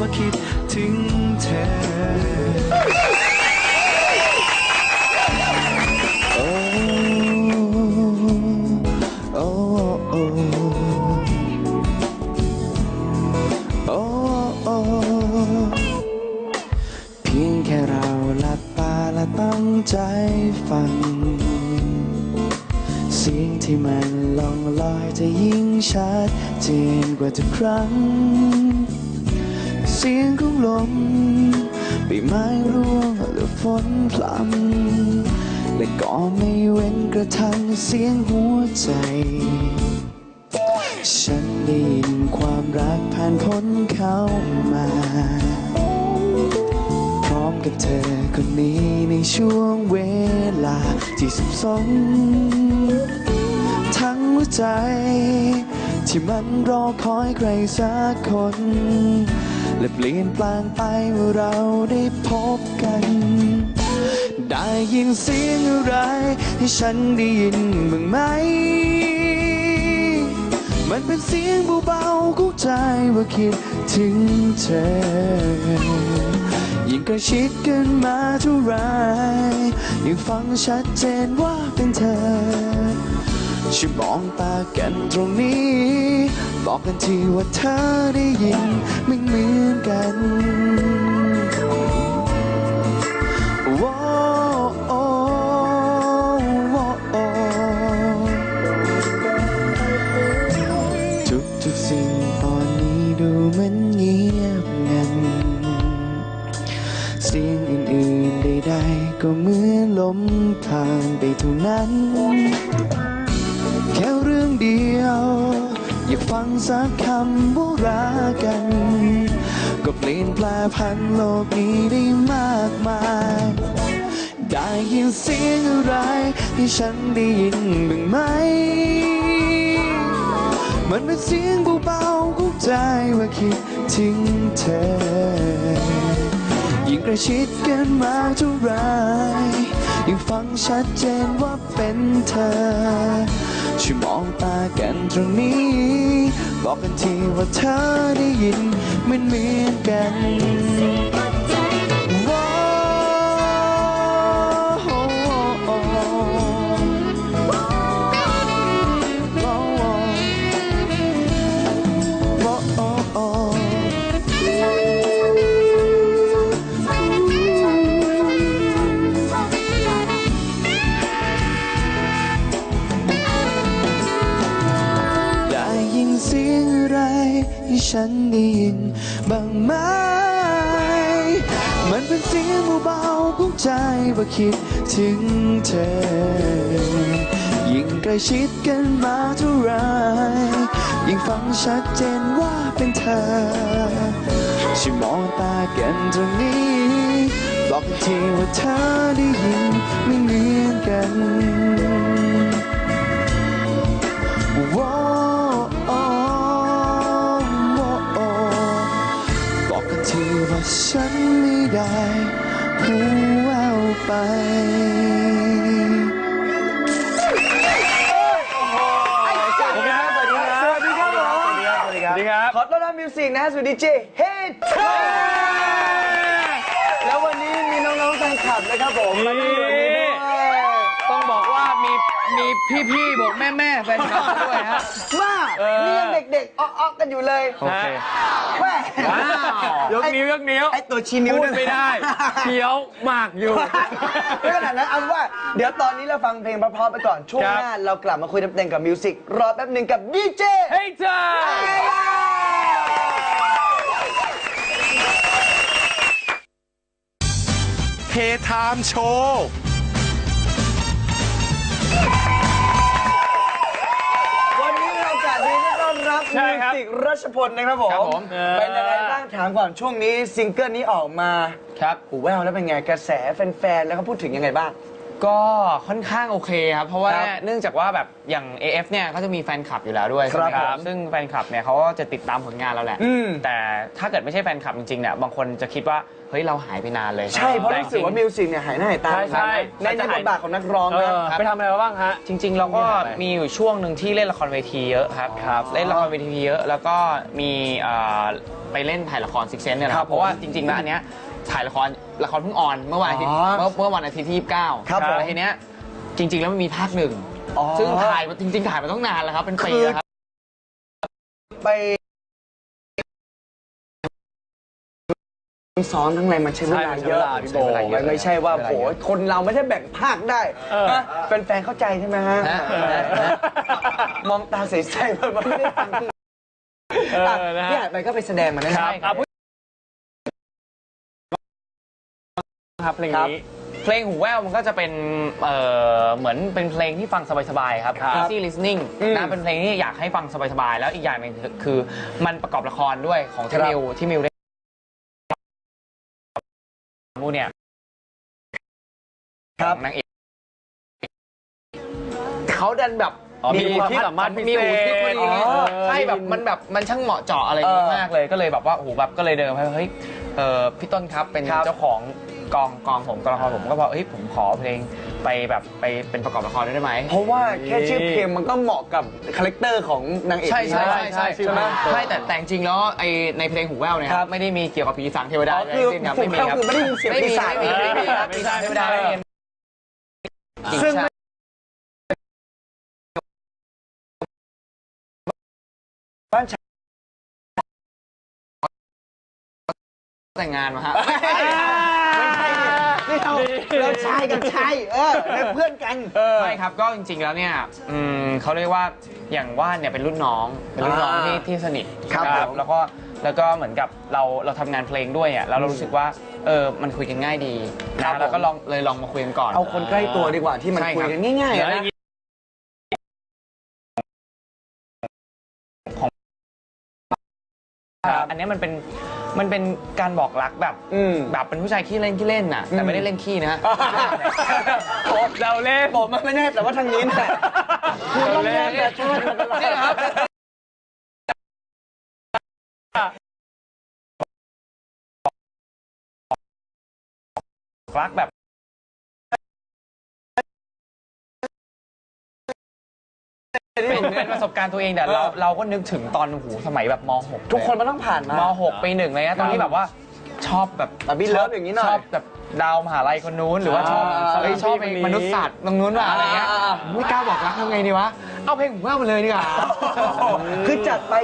ว่าคิดถึงเธอ โอ้โอ้โอ้โอ้โอ้เพียงแค่เราลับตาและตั้งใจฟัง เสียงที่มันลองลอยจะยิ่งชัดเจนกว่าทุกครั้ง เสียงของลมใบไม้ร่วงหรือฝนพลำและก็ไม่เว้นกระทั่งเสียงหัวใจ ฉันได้ยินความรักผ่านพ้นเข้ามา พร้อมกับเธอคนนี้ในช่วงเวลาที่สับสนทั้งหัวใจ ที่มันรอคอยใครสักคน และเปลี่ยนแปลงไปเมื่อเราได้พบกัน ได้ยินเสียงอะไรให้ฉันได้ยินบ้างไหม มันเป็นเสียงเบาๆของใจว่าคิดถึงเธอยิ่งใกล้ชิดกันมาเท่าไรยิ่งฟังชัดเจนว่าเป็นเธอช่วยมองตากันตรงนี้ บอกกันทีว่าเธอได้ยินไม่เหมือนกัน พันโลกนี้ได้มากมาย ได้ยินเสียงอะไรให้ฉันได้ยินบ้างไหม มันเป็นเสียงเบาๆของใจว่าคิดถึงเธอ ยิ่งใกล้ชิดกันมากเท่าไรยิ่งฟังชัดเจนว่าเป็นเธอ ช่วยมองตากันตรงนี้ บอกกันทีว่าเธอได้ยินเหมือนเหมือนกัน ใจว่าคิดถึงเธอ ยิ่งใกล้ชิดกันมาเท่าไร ยิ่งฟังชัดเจนว่าเป็นเธอช่วยมองตากันตรงนี้ บอกกันทีว่าเธอได้ยิน สวัสดีครับสวัสดีครับสวัสดีครับสวัสดีครับ สวัสดีครับ สวัสดีครับ ขอต้อนรับมิวสิกนะฮะสู่ดีเจเฮดแล้ววันนี้มีน้องๆแฟนคลับนะครับผมมาที่วันนี้ด้วย ต้องบอกว่ามีมี พี่ๆบอกแม่แม่ๆแฟนคลับด้วยฮะมาเออ นี่ยังเด็กๆอ๊อกๆกันอยู่เลยโอเคแม่ว้าวยกนิ้วยกนิ้วไอตัวชี้นิ้วพูดด้วยไม่ได้ เคี้ยวหมากอยู่ ไม่ขนาดนั้นเอาว่า เดี๋ยวตอนนี้เราฟังเพลงเพราะๆไปก่อน ช่วงครับ หน้าเรากลับมาคุยเต็มๆกับมิวสิกรอแป๊บหนึ่งกับดีเจ เฮ้ยจ้าเฮไทม์โชว์ ครับสิกรัชพลนะครับผมครับผมเป็นยังไงบ้างถามก่อนช่วงนี้ซิงเกิลนี้ออกมาครับหูแววแล้วเป็นไงกระแสแฟนๆแล้วเขาพูดถึงยังไงบ้าง ก็ค่อนข้างโอเคครับ เพราะว่าครับเนื่องจากว่าแบบอย่าง AF เนี่ยเขาจะมีแฟนคลับอยู่แล้วด้วยครับใช่ไหมผมซึ่งแฟนคลับเนี่ยเขาก็จะติดตามผลงานเราแหละ อืม แต่ถ้าเกิดไม่ใช่แฟนคลับจริงๆเนี่ยบางคนจะคิดว่าเฮ้ยเราหายไปนานเลยใช่ เพราะแต่รู้สึกว่าจงๆมิวสิกเนี่ยหายหน้าหายตาใช่ใช่ ในในบทบาทของนักร้องเอนะ อไปทำอะไรมาบ้างฮะ จริงๆ เราก็มีอยู่ช่วงหนึ่งที่เล่นละครเวทีเยอะครับครับเล่นละครเวทีเยอะ แล้วก็มีเอ่อไปเล่นถ่ายละครซิกเซนเนี่ยแหละคครัรับบเพราะว่าจริงๆแล้วอันเนี้ย ถ่ายละครละครเพิ่งออนเมื่อวันอาทิตย์อ๋อเมื่อเมื่อวันอาทิตย์ที่ 29ครับผม แล้วทีเนี้ยจริง ๆ แล้วมันมีภาคหนึ่งอ๋อซึ่งถ่ายมาจริง ๆ ถ่ายมาต้องนานแล้วครับเป็นปีแล้วครับ ไปซ้อมทั้งอะไรมันใช้เวลาเยอะใช้เวลาพี่โบมันไม่ใช่ว่าใช้โหเวลาเยอะคนเราไม่ได้แบ่งภาคได้นะแฟนๆเข้าใจใช่ไหมฮะฮะฮะมองตาใสๆมันไม่ได้ฟังพี่อะพี่อ่านไปก็ไปแสดงมาแน่ใช่ครับ ครับเพลงครับนี้ เพลงหูแว่วมันก็จะเป็นเอ่อเหมือนเป็นเพลงที่ฟังสบายๆครับ ครับ easy listening อืมนะเป็นเพลงที่อยากให้ฟังสบายๆ แล้วอีกอย่างหนึงคือคือมันประกอบละครด้วยของที่ครับ มิวที่มิวได้มูเนี่ยครับของนางเอกเขาดันแบบอ๋อมีความที่สามารถพิมีเศหูทิพย์พอษดีไงอ๋อใช่แบบมันแบบมันช่างเหมาะเจาะอะไรอย่างนี้เออมากเลยก็เลยแบบว่าโอ้โหแบบก็เลยเดินไปเฮ้ยเออพี่ต้นครับเป็นครับ เจ้าของ กองกองผมกองละครผมก็บอกเฮ้ยผมขอเพลงไปแบบไปเป็นประกอบละครด้วยได้ไหม เพราะว่าแค่ชื่อเพลงมันก็เหมาะกับคาแรคเตอร์ของนางเอก ใช่ใช่อยู่ใช่แล้วใช่ใช่ไหมใช่แต่แต่จริงๆแล้วไอในเพลงหูแว่วเนี่ยครับไม่ได้มีเกี่ยวกับผีสางเทวดาอ๋อคืออะไรทั้งสิ้นครับไม่มีครับคือไม่ได้ยินเสียงไม่มีปีศาจไม่มีไม่มีครับปีศาจเทวดาไม่มีจริงซึ่งใช่บ้านฉันแต่งงานมาฮะ ไม่ใช่นี่เราเราชายกับชายเออเป็นเพื่อนกัน ไม่ครับก็จริงๆแล้วเนี่ยอืมเขาเรียกว่าอย่างว่านเนี่ยเป็นรุ่นน้องเป็นรุ่นน้องที่อ่าที่สนิทครับนะผมแล้วก็แล้วก็เหมือนกับเราเราทำงานเพลงด้วยอะแล้วเรารู้สึกว่าเออมันคุยกันง่ายดีครันะบแล้วก็ผมลองเลยลองมาคุยกันก่อน เอาคนใกล้ตัวดีกว่าที่มันใช่คุยครับกันง่ายๆแล้วอะอนะย่างนี้อันเนี้ยมันเป็น มันเป็นการบอกรักแบบอืม แบบเป็นผู้ชายขี้เล่นขี้เล่นน่ะ แต่ไม่ได้เล่นขี้นะฮะเราเล่นผมมันไม่แน่แต่ว่าทางนี้แหละคือต้องแยกแต่ชาติมันตลอดนี่นะครับ รักแบบ เป็นเป็นประสบการณ์ตัวเองแต่เราเราก็นึกถึงตอนหูสมัยแบบม .6 ทุกคนมันต้องผ่านมาม .6 ปีหนึ่งเลยนะตอนที่แบบว่าชอบแบบบาร์บี้เลิฟอย่างนี้หน่อยชอบแบบดาวมหาลัยคนนู้นหรือว่าชอบอ่าเอ้ยชอบคนนี้มนุษยศาสตร์ตรงนู้นว่ะอะไรเงี้ยอ่า ไม่กล้าบอกรักทำไงดีวะเอาเพลงผมว่ามาเลยดีกว่า คือจัดไป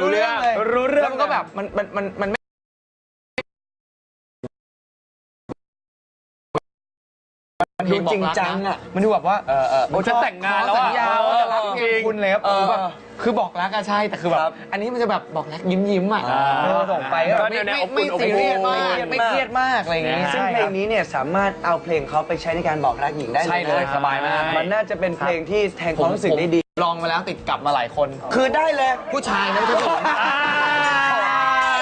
รู้เรื่องเลยรู้เรื่องแล้วมันก็แบบมันมันมันมัน ม่มันดูจริงจังอะมันดูแบบว่าเออเออโอ้จะแต่งงานแล้วสัอะญญาว่าจะรักเพียงคุณเลยครับเออโอ้แบบคือบอกรักอะใช่แต่คือแบครับบอันนี้มันจะแบบบอกรักยิ้มยิ้มๆอะอ่าเออส่งไปก็แบบไม่ก็แนวๆไม่อบอุ่นไม่ซีเรียสอบอุ่มากนไม่เครียดมากอะไรอย่างเงี้ยซึ่งเพลงนี้เนี่ยสามารถเอาเพลงเขาไปใช้ในการบอกรักหญิงได้เลยใช่เลยนะสบายมากมันน่าจะเป็นเพลงที่แทนความรู้สึกได้ดีลองมาแล้วติดกลับมาหลายคน คือได้เลยผู้ชายนะไม่ใช่ผู้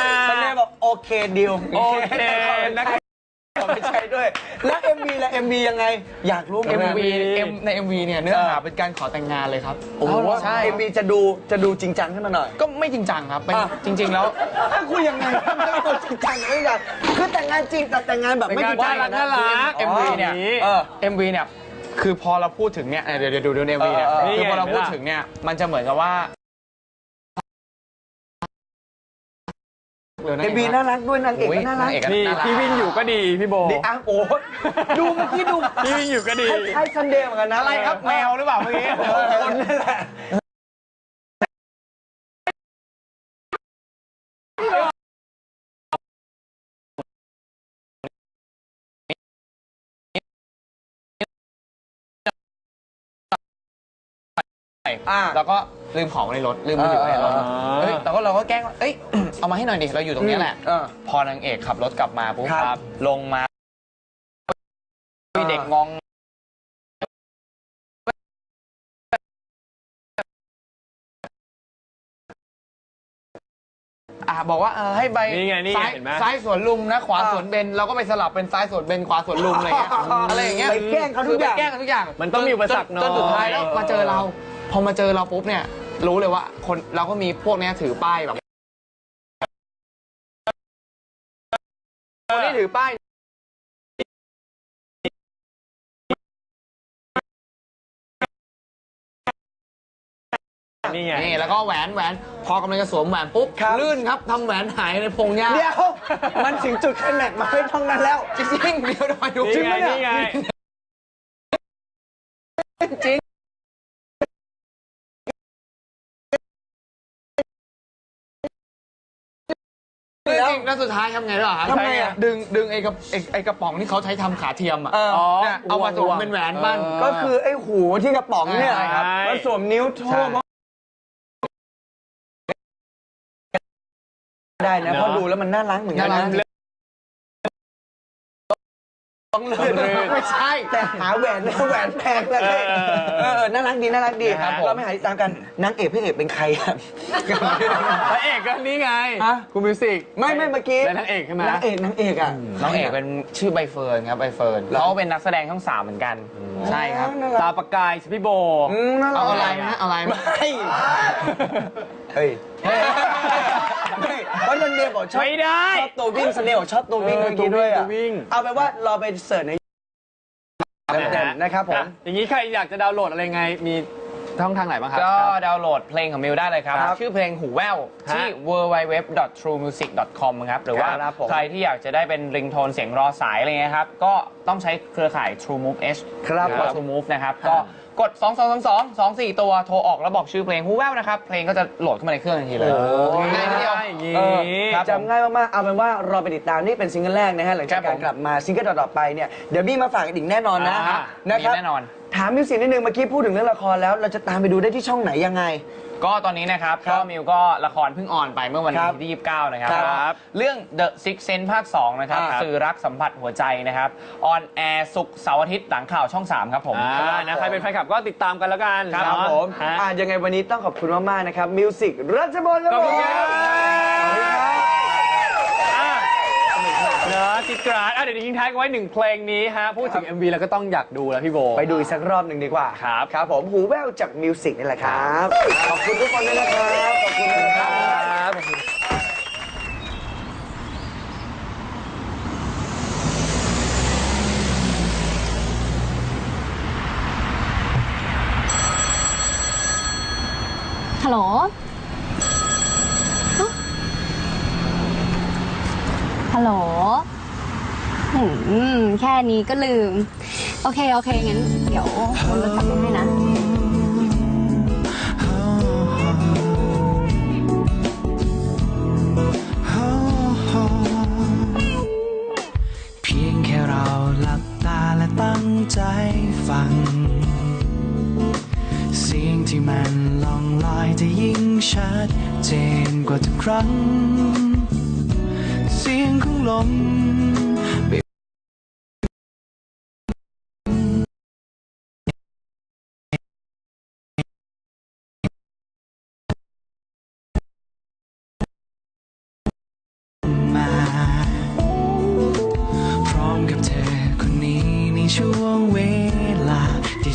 หญิงซันเน่บอกโอเคดิวโอเคนะครับ ไม่ใช่ด้วย แล้ว MV ละ MV ยังไง อยากรู้เหมือนกัน MV M ใน MV เนี่ยเนื้อหาเป็นการขอแต่งงานเลยครับโอ้โหใช่ MV จะดูจะดูจริงจังขึ้นมาหน่อย ก็ไม่จริงจังครับเป็นอะ จริง ๆ แล้ว ถ้าคุยยังไงไม่ต้องจริงจังไม่ได้คือแต่งงานจริงแต่แต่งงานแบบไม่จริงจังน่ารักน่ารักคือ MV เนี่ย เออ MV เนี่ย คือพอเราพูดถึงเนี่ยเดี๋ยวเดี๋ยวดูดูใน MV เนี่ย เออเออ คือพอเรานี่ไงพูดถึงเนี่ย มันจะเหมือนกับว่า เร็วนะเอ็มบีน่ารักด้วยนางเอกโอ้ยก็น่ารักนางเอกก็นี่น่ารักพี่วินอยู่ก็ดีพี่โบดีอะโอ้ยดูเมื่อกี้ดูพี่วินอยู่ก็ดีคล้ายๆซันเดย์เหมือนกันนะอะไรครับแมวหรือเปล่าเมื่อกี้เออคน อ่าแล้วก็ลืมของไว้ในรถลืมมือถือไว้ในรถอ่าเฮ้ยแต่ก็เราก็แกล้งว่าเอ้ย เอามาให้หน่อยดิเราอยู่ตรงเนี้ยแหละ เออ พอนางเอกขับรถกลับมาปุ๊บครับ ลงมามีเด็กงองอะบอกว่าเออให้ใบนี่ไงนี่ไงซ้ายเห็นไหม ซ้ายสวนลุมนะ ขวาอ่าสวนเบนเราก็ไปสลับเป็นซ้ายสวนเบนขวาสวนลุมอะไรอย่างเงี้ยอะไรอย่างเงี้ยไปแกล้งเขาทุกอย่างคืไปแกล้งเขาทุกอย่างมันต้องมีอุปสรรคจนหน่อย จนสุดท้ายแล้วมาเจอเรา พอมาเจอเราปุ๊บเนี่ย รู้เลยว่า คนเราก็มีพวกเนี้ยถือป้ายแบบคนที่ถือป้ายนี่ไง นี่แล้วก็แหวนแหวนพอกำลังจะสวมแหวนปุ๊บครับ ลื่นครับทำแหวนหายในพงหญ้าเดี๋ยว มันถึงจุดไคลแม็กซ์มาไม่ต้องนั้นแล้ว จริงๆเดี๋ยวหน่อยดูนี่จริงไงไหมเนี่ยนี่ไง จริง แล้วสุดท้ายทำไงรู้ป่ะครับทำไงอะดึงดึงไอ้กระไอ้ไอ้กระป๋องที่เขาใช้ทำขาเทียมอะเออ เนี่ยเอามาสวมเป็นแหวนบ้านก็คือไอ้หูที่กระป๋องเนี่ยใช่ครับ มันสวมนิ้วโทใช่ษได้นะเนอะเพราะดูแล้วมันน่ารักเหมือนกันน่ารันะก ต้องเลยไม่ใช่ แต่หาแหวนนะแหวนแพงเลยเออเออเออน่ารักดีน่ารักดีครับผมเราไม่หาติดตามกันนางเอกพระเอกเป็นใครครับ พระเอกก็นี่ไงฮะ คุณมิวสิกไม่ไม่เมื่อกี้และนางเอกใช่ไหมนางเอกนางเอกอะ น้องเอกเป็นชื่อใบเฟิร์นครับใบเฟิร์นเขาเป็นนักแสดงช่องสามเหมือนกัน ใช่ครับ น่ารัก ตาประกายสพี่โบ อืมน่ารัเอากอะไรนะเอาอะไรนะไม่เฮ้ย ไม่เพราะนันเดียบอกชอบไม่ได้ ชอบตัววิ่งสเนลชอบตัววิ่งเออเมื่อกี้ด้วยตัอะววิ่ง เอาไปนว่าเราไปเสิร์ชในเต็มๆนะครับผม อ่อย่างนี้ใครอยากจะดาวน์โหลดอะไรไง มีช่องทางไหนบ้างครับก็ดาวน์โหลดเพลงของมิวได้เลยครับ ครับชื่อเพลงหูแว่วที่ฮะ www.truemusic.com ครับหรือว่าครับผม ใครที่อยากจะได้เป็นริงโทนเสียงรอสายอะไรเงี้ยครับ ก็ต้องใช้เครือข่าย True Move H ครับหรือว่า True Move นะครับ ก็ กด 2 2 2 2 2 4 ตัวโทรออกแล้วบอกชื่อเพลงหูแว่วนะครับ เพลงก็จะโหลดเข้ามาในเครื่องทันทีเลยง่ายนิดเดียวอย่างนี้เออครับผม จำง่ายมากๆ เอาเป็นว่าเราไปติดตามนี่เป็นซิงเกิลแรกนะฮะหลังจากครัการบผมกลับมาซิงเกิลต่อๆไปเนี่ยเดี๋ยวบี้มาฝากกันอีกแน่นอนนะอ่านะครับมีแน่นอน ถามมิวสิกนิดนึงเมื่อกี้พูดถึงเรื่องละครแล้วเราจะตามไปดูได้ที่ช่องไหนยังไง ก็ตอนนี้นะครับครัก็บมิวก็ละครเพิ่งออนไปเมื่อวันครับที่ 29 นะครับครับ เรื่อง The Six Sense ภาค 2 นะครับอ่าสื่อรักสัมผัสหัวใจนะครับออนแอร์ศุกร์เสาร์อาทิตย์หลังข่าวช่อง 3 ครับผมอ่านะใครเป็นแฟนคลับก็ติดตามกันแล้วกันครับเนาะผมฮะอ่ายังไงวันนี้ต้องขอบคุณมาก ๆ นะครับมิวสิกรัชบอลครับขอบผคุณม อะจิกราดอะเดี๋ยวทิ้งท้ายกันไว้หนึ่งเพลงนี้ฮะ พูดถึง MV แล้วก็ต้องอยากดูแล้วพี่โบ ไปดูอีกสักรอบหนึ่งดีกว่าครับ ครับผมหูแว่วจากมิวสิกนี่แหละครับ ขอบคุณทุกคนด้วยนะครับ ขอบคุณนะครับ ฮัลโหลฮะฮัลโหลหืมแค่ นี้ก็ลืม โอเค โอเค งั้น เดี๋ยววนรถกลับมาให้นะ เพียงแค่เราหลับตาและตั้งใจฟัง เสียงที่มันลองลอยจะยิ่งชัดเจนกว่าทุกครั้ง เสียงของลม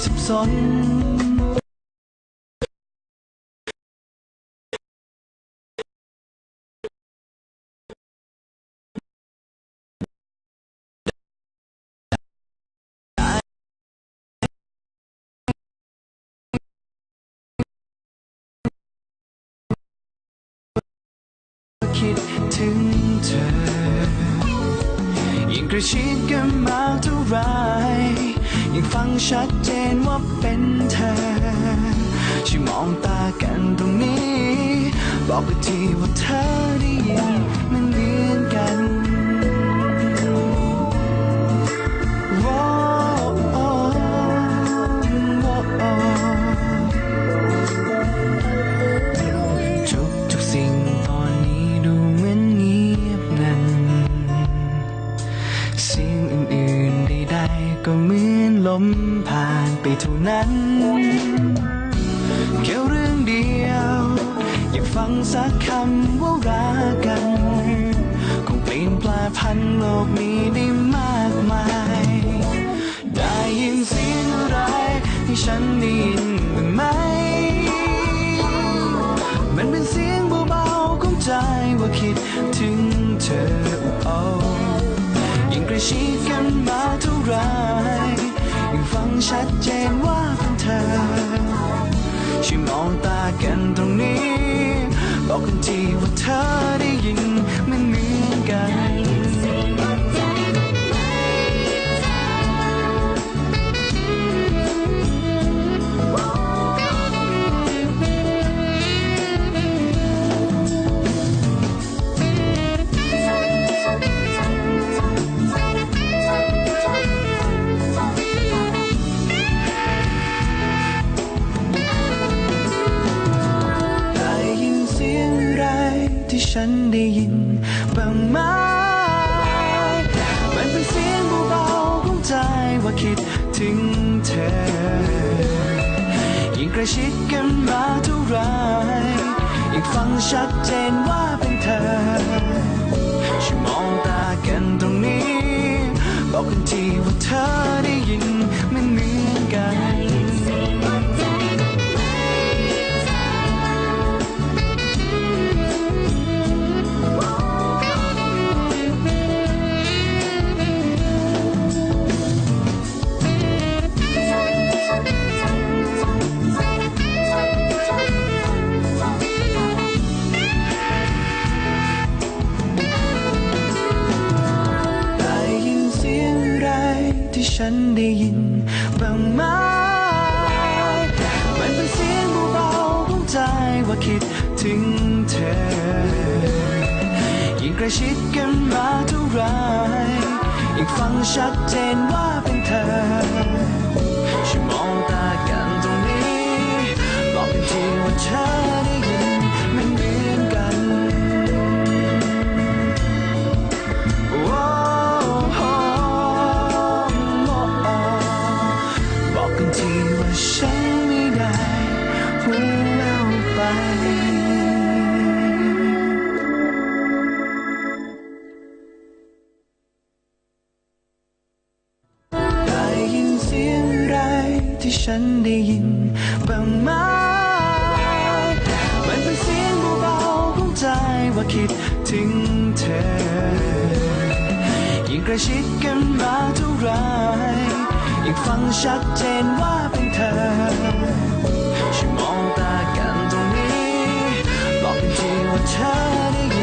สับสนคิดถึงเธอ ยิ่งกระชิดกันมากเท่าไร ยิ่งฟังชัดเจนว่าเป็นเธอช่วยมองตากันตรงนี้ บอกไปทีว่าเธอ มผ่านไปเท่านั้นแค่เรื่องเดียว อยากฟังสักคำว่ารักกันคงเปลี่ยนแปลพันโลกนี้ได้มากมาย ได้ยินเสียงอะไรให้ฉันได้ยินบ้างไหม มันเป็นเสียงเบาๆของใจว่าคิดถึงเธอโอ้ยิ่งกระชิดกัน ชัดเจนว่าเป็นเธอช่วยมองตากันตรงนี้ บอกกันทีว่าเธอได้ยินมัน เธอ ยิ่งใกล้ชิดกันมาเท่าไรยิ่งฟังชัดเจนว่าเป็นเธอช่วยมองตากันตรงนี้ บอกกันทีว่าเธอได้ยินไม่เหมือนกัน คิดถึงเธอ ยิ่งใกล้ชิดกันมาเท่าไรยิ่งฟังชัดเจนว่าเป็นเธอช่วยมองตากันตรงนี้บอกเป็นทีว่าเธอ กระชิดกันมาเท่าไรยิ่งฟังชัดเจนว่าเป็นเธอช่วยมองตากันตรงนี้บอกกันทีว่าเธอได้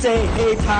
ดีเจเฮทา